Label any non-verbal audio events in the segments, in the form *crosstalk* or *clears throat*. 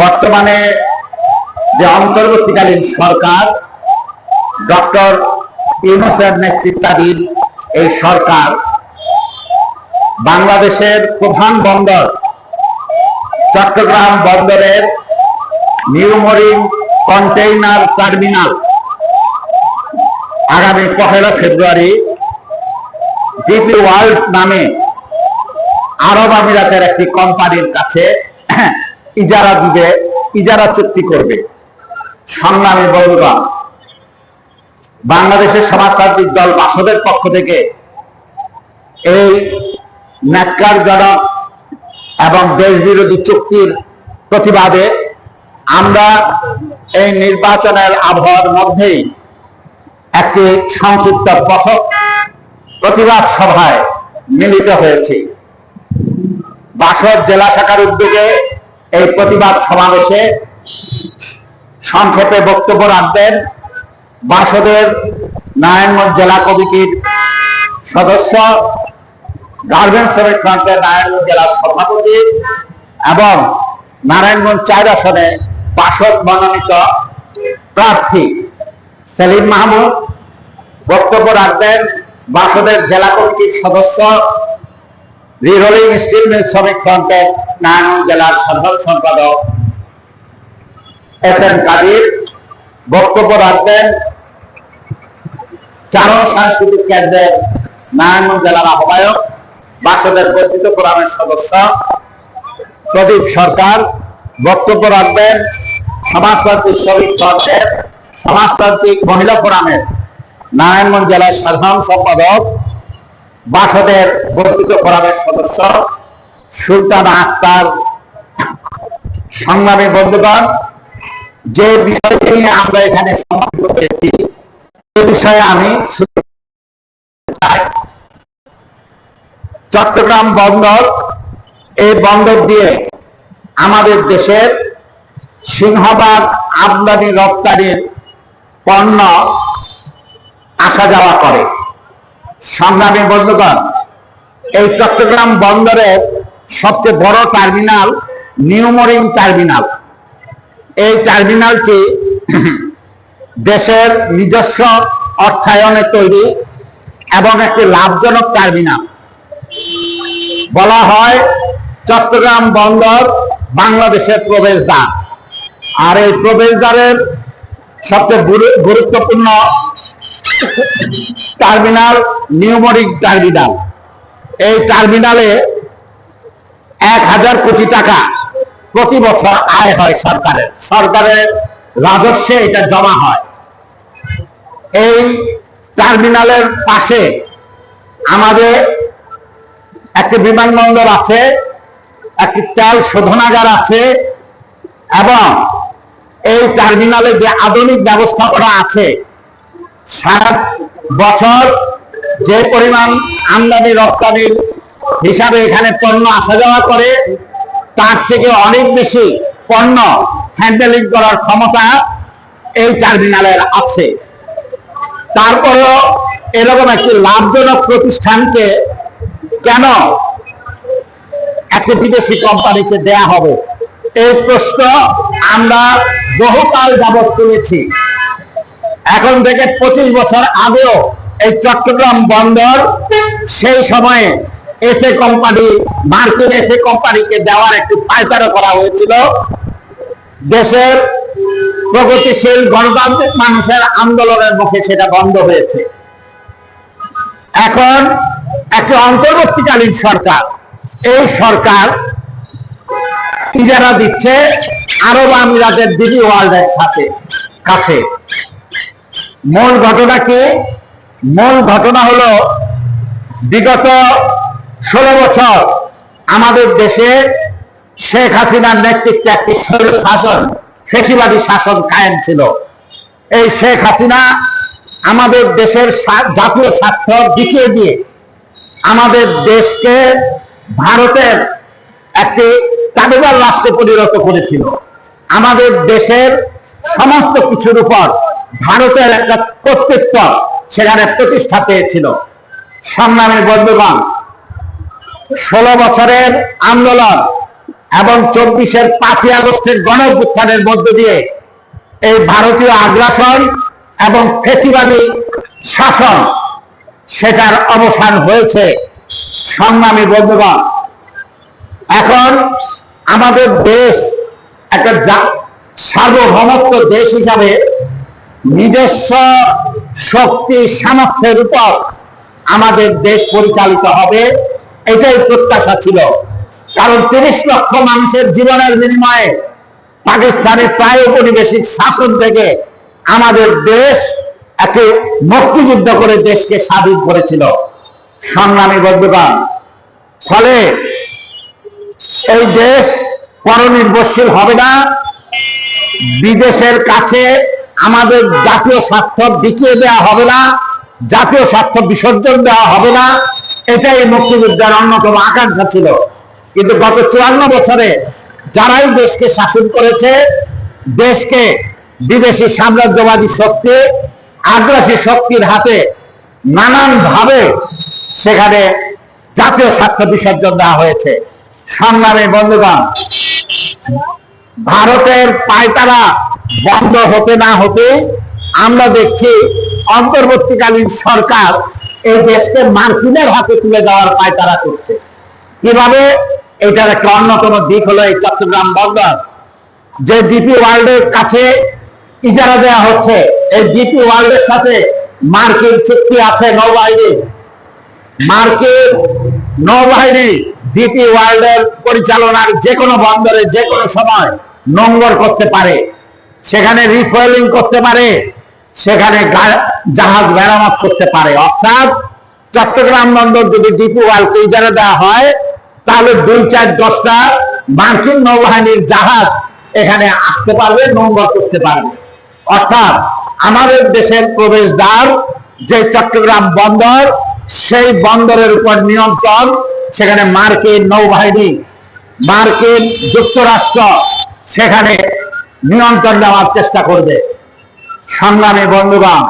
বর্তমানে যে অন্তর্বর্তীকালীন সরকার, ডক্টর ইউনুসের নেতৃত্বাধীন এই সরকার, বাংলাদেশের প্রধান বন্দর, চট্টগ্রাম বন্দরের নিউ মরিন কন্টেইনার টার্মিনাল, আগামী পহেলা ফেব্রুয়ারি জিপি ওয়ার্ল্ড নামে আরব আমিরাতের একটি কোম্পানির কাছে ইজারা দিবে, ইজারা চুক্তি করবে। সংগ্রামী বন্ধুগণ, বাংলাদেশের সমাজতান্ত্রিক দল বাসদের পক্ষ থেকে এই ন্যাক্কারজনক এবং দেশ বিরোধী চুক্তির প্রতিবাদে আমরা এই নির্বাচনের আবহাওয়ার মধ্যেই একটি সংক্ষিপ্ত পথ প্রতিবাদ সভায় মিলিত হয়েছি। বাসদ জেলা শাখার উদ্যোগে এই প্রতিবাদ সমাবেশে সংক্ষেপে বক্তব্য রাখবেন বাসদের নারায়ণগঞ্জ জেলা কমিটির সদস্য, গার্মেন্টস শ্রমিক ফ্রন্টের নারায়ণগঞ্জ জেলার সভাপতি এবং নারায়ণগঞ্জ চার আসনে বাসদ মনোনীত প্রার্থী সেলিম মাহমুদ। বক্তব্য রাখবেন বাসদের জেলা কমিটির সদস্য, রিরোলিং স্টিল মিল শ্রমিক ফ্রন্টের নারায়ণগঞ্জ জেলার সাধারণ সম্পাদক এফ এম কাদির বক্তব্য রাখবেন। চারণ সাংস্কৃতিক কেন্দ্রের নারায়ণগঞ্জ জেলার আহ্বায়ক, বাসদের বর্ধিত ফোরামের সদস্য, প্রদীপ সরকার বক্তব্য রাখবেন। সমাজতান্ত্রিক শ্রমিক ফ্রন্টের সমাজতান্ত্রিক মহিলা ফোরামের নারায়ণগঞ্জ জেলার সাধারণ সম্পাদক, বাসদের বর্ধিত ফোরামের সদস্য সুলতানা আক্তার সংগ্রামী বন্ধুগণ, যে বিষয়টি নিয়ে আমরা এখানে হয়েছি সে বিষয়ে আমি। চট্টগ্রাম বন্দর, এই বন্দর দিয়ে আমাদের দেশের সিংহবাগ আমদানি রপ্তানির পণ্য আসা যাওয়া করে সংগ্রামী বন্ধুগণ, এই চট্টগ্রাম বন্দরের সবচেয়ে বড় টার্মিনাল নিউমরিং টার্মিনাল এই টার্মিনালটি *clears throat* দেশের নিজস্ব অর্থায়নে তৈরি এবং একটি লাভজনক টার্মিনাল বলা হয় চট্টগ্রাম বন্দর বাংলাদেশের প্রবেশদ্বার। আর এই প্রবেশদ্বারের সবচেয়ে গুরু- গুরুত্বপূর্ণ টার্মিনাল নিউমরিক টার্মিনাল এই টার্মিনালে এক হাজার কোটি টাকা প্রতি বছর আয় হয় সরকারের। সরকারের রাজস্বে এটা জমা হয়। এই টার্মিনালের পাশে আমাদের একটি বিমানবন্দর আছে, একটি তেল শোধনাগার আছে, এবং এই টার্মিনালে যে আধুনিক ব্যবস্থা ব্যবস্থাপনা আছে, সারা বছর যে পরিমাণ আমদানি রপ্তানির হিসাবে এখানে পণ্য আসা যাওয়া করে, তার থেকে অনেক বেশি পণ্য হ্যান্ডেলিং করার ক্ষমতা এই টার্মিনালের আছে। তারপরেও এরকম একটি লাভজনক প্রতিষ্ঠানকে কেন একটি বিদেশি কোম্পানিকে দেয়া হবে? এই প্রশ্ন আমরা বহুকাল যাবৎ তুলেছি। এখন থেকে পঁচিশ বছর আগেও এই চট্টগ্রাম বন্দর সেই সময়ে এসে কোম্পানি মার্কিন এসে কোম্পানিকে দেওয়ার একটি পায়তারা করা হয়েছিল। দেশের প্রগতিশীল গণতান্ত্রিক মানুষের আন্দোলনের মুখে সেটা বন্ধ হয়েছে। এখন একটি অন্তর্বর্তীকালীন সরকার, এই সরকার ইজারা দিচ্ছে আরব আমিরাতের দিদি ওয়ার্ল্ডের সাথে, কাছে। মূল ঘটনা কি? মূল ঘটনা হলো বিগত ষোলো বছর আমাদের দেশে শেখ হাসিনার নেতৃত্বে একটি স্বৈর শাসন, ফেসিবাদী শাসন কায়েম ছিল। এই শেখ হাসিনা আমাদের দেশের জাতীয় স্বার্থ বিকিয়ে দিয়ে আমাদের দেশকে ভারতের একটি তাবেদার রাষ্ট্রে পরিণত করেছিল। আমাদের দেশের সমস্ত কিছুর উপর ভারতের একটা কর্তৃত্ব সেখানে প্রতিষ্ঠা পেয়েছিল। সংগ্রামী বন্ধুগণ ষোলো বছরের আন্দোলন এবং চব্বিশের পাঁচই আগস্টের গণ মধ্য দিয়ে এই ভারতীয় আগ্রাসন এবং ফেসিবাদী শাসন সেটার অবসান হয়েছে। সংগ্রামী বন্ধুগণ, এখন আমাদের দেশ একটা সার্বভৌমত্ব দেশ হিসাবে নিজস্ব শক্তি, সামর্থ্যের উপর আমাদের দেশ পরিচালিত হবে। এটাই প্রত্যাশা ছিল। কারণ তিরিশ লক্ষ মানুষের জীবনের বিনিময়ে পাকিস্তানের প্রায় উপনিবেশিক শাসন থেকে আমাদের দেশ একে মুক্তিযুদ্ধ করে দেশকে স্বাধীন করেছিল। সংগ্রামী বন্ধুগণ, ফলে এই দেশ পরনির্ভরশীল হবে না। বিদেশের কাছে আমাদের জাতীয় স্বার্থ বিকিয়ে দেওয়া হবে না, জাতীয় স্বার্থ বিসর্জন দেওয়া হবে না। এটাই মুক্তিযুদ্ধের অন্যতম আকাঙ্ক্ষা ছিল। কিন্তু গত চুয়ান্ন বছরে যারাই দেশকে শাসন করেছে, দেশকে বিদেশি সাম্রাজ্যবাদী শক্তি, আগ্রাসী শক্তির হাতে নানান ভাবে সেখানে জাতীয় স্বার্থ বিসর্জন দেওয়া হয়েছে। সংগ্রামী বন্ধুগণ, ভারতের পায়তারা বন্ধ হতে না হতে আমরা দেখছি অন্তর্বর্তীকালীন সরকার এই দেশকে মার্কিনের হাতে তুলে দেওয়ার পায়তারা করছে। কীভাবে? এটার একটা অন্যতম দিক হলো এই চট্টগ্রাম বন্দর। যে ডিপি ওয়ার্ল্ডের কাছে ইজারা দেওয়া হচ্ছে, এই ডিপি ওয়ার্ল্ডের সাথে মার্কিন চুক্তি আছে নৌবাহিনীর মার্কিন নৌবাহিনী ডিপি ওয়ার্ল্ডের পরিচালনার যে কোনো বন্দরে, যে কোনো সময় নোংর করতে পারে। সেখানে রিফুয়েলিং করতে পারে। সেখানে জাহাজ মেরামত করতে পারে। অর্থাৎ চট্টগ্রাম বন্দর যদি ডিপু ওয়ার্ল্ডকে ইজারা দেওয়া হয়, তাহলে দুই চার দশটা মার্কিন নৌবাহিনীর জাহাজ এখানে আসতে পারবে, নোংর করতে পারবে। অর্থাৎ আমাদের দেশের প্রবেশদ্বার যে চট্টগ্রাম বন্দর, সেই বন্দরের উপর নিয়ন্ত্রণ সেখানে মার্কিন নৌবাহিনী, মার্কিন যুক্তরাষ্ট্র সেখানে নিয়ন্ত্রণ নেওয়ার চেষ্টা করবে। সংগ্রামী বন্ধুগণ,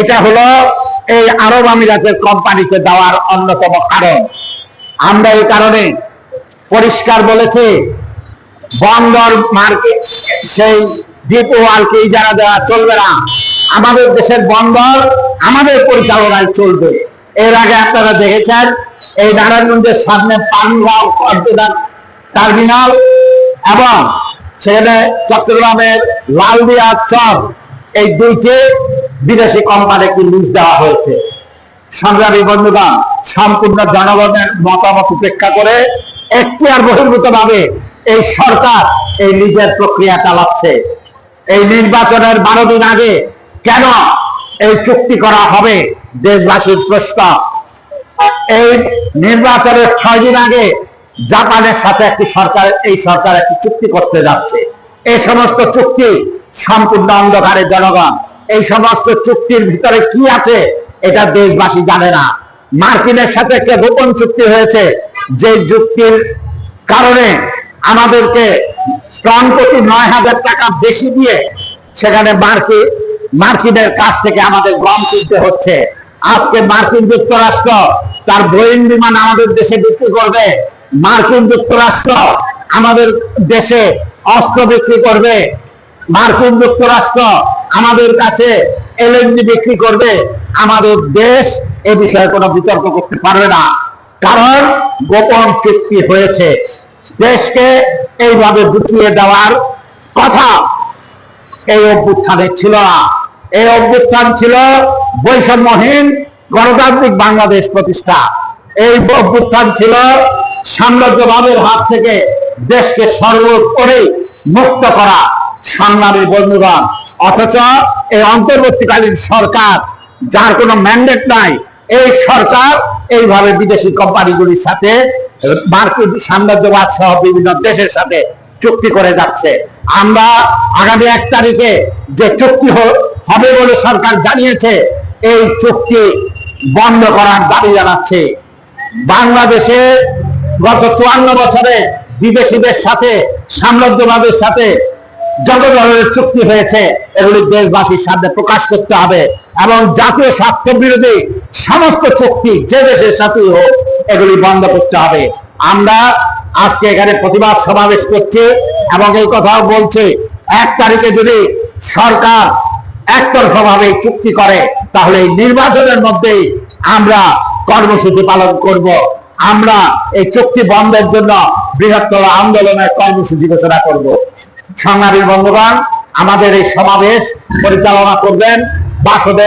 এটা হলো এই আরব আমিরাতের কোম্পানিকে দেওয়ার অন্যতম কারণ। আমরা এই কারণে পরিষ্কার বলেছি, বন্দর মার্কেট সেই দ্বীপ ওয়ালকে ইজারা দেওয়া চলবে না। আমাদের দেশের বন্দর আমাদের পরিচালনায় চলবে। এর আগে আপনারা দেখেছেন, এই নারায়ণগঞ্জের সামনে পানগাঁও টার্মিনাল এবং সেখানে চট্টগ্রামের লালদিয়া চর এই দুইটি বিদেশি কোম্পানিকে লিজ দেওয়া হয়েছে। সংগ্রামী বন্ধুগণ, সম্পূর্ণ জনগণের মতামত উপেক্ষা করে এখতিয়ার বহির্ভূত ভাবে এই সরকার এই লিজের প্রক্রিয়া চালাচ্ছে। এই নির্বাচনের বারো দিন আগে কেন এই চুক্তি করা হবে, দেশবাসীর প্রশ্ন। এই নির্বাচনের ছয় দিন আগে জাপানের সাথে একটি সরকার, এই সরকার একটি চুক্তি করতে যাচ্ছে। এই সমস্ত চুক্তি সম্পূর্ণ অন্ধকারে জনগণ, এই সমস্ত চুক্তির ভিতরে কি আছে, এটা দেশবাসী জানে না। মার্কিনের সাথে একটা গোপন চুক্তি হয়েছে যে চুক্তির কারণে আমাদেরকে টন প্রতি নয় হাজার টাকা বেশি দিয়ে সেখানে মার্কিন মার্কিনের কাছ থেকে আমাদের গম কিনতে হচ্ছে। আজকে মার্কিন যুক্তরাষ্ট্র তার বোয়িং বিমান আমাদের দেশে বিক্রি করবে। মার্কিন যুক্তরাষ্ট্র আমাদের দেশে অস্ত্র বিক্রি করবে। মার্কিন যুক্তরাষ্ট্র আমাদের কাছে এলএনজি বিক্রি করবে, আমাদের দেশ এ বিষয়ে কোনো বিতর্ক করতে পারবে না। কারণ গোপন চুক্তি হয়েছে। দেশকে এইভাবে বুঝিয়ে দেওয়ার কথা এই অভ্যুত্থানে ছিল না। এই অভ্যুত্থান ছিল বৈষম্যহীন গণতান্ত্রিক বাংলাদেশ প্রতিষ্ঠা। এই অভ্যুত্থান ছিল সাম্রাজ্যবাদের হাত থেকে দেশকে সর্বোপরি মুক্ত করা। সংগ্রামী বন্ধুগণ। অথচ এই অন্তর্বর্তীকালীন সরকার, যার কোনো ম্যান্ডেট নাই, এই সরকার এইভাবে বিদেশি কোম্পানিগুলির সাথে, মার্কিন সাম্রাজ্যবাদ সহ বিভিন্ন দেশের সাথে চুক্তি করে যাচ্ছে। আমরা আগামী এক তারিখে যে চুক্তি হবে বলে সরকার জানিয়েছে, এই চুক্তি বন্ধ করার দাবি জানাচ্ছে। বাংলাদেশে গত চুয়ান্ন বছরে বিদেশিদের সাথে, সাম্রাজ্যবাদের সাথে ধরনের চুক্তি হয়েছে, এগুলি দেশবাসীর সামনে প্রকাশ করতে হবে এবং জাতীয় স্বার্থ বিরোধী সমস্ত চুক্তি যে দেশের সাথেই হোক, এগুলি বন্ধ করতে হবে। আমরা আজকে এখানে প্রতিবাদ সমাবেশ করছে এবং এই কথাও বলছে, এক তারিখে যদি সরকার একতরফা ভাবে চুক্তি করে, তাহলে এই নির্বাচনের মধ্যেই আমরা কর্মসূচি পালন করব। আমরা এই চুক্তি বন্ধের জন্য বৃহত্তর আন্দোলনের কর্মসূচি ঘোষণা করব। সংগ্রামী বন্ধুগণ আমাদের এই সমাবেশ পরিচালনা করবেন বাসুদেব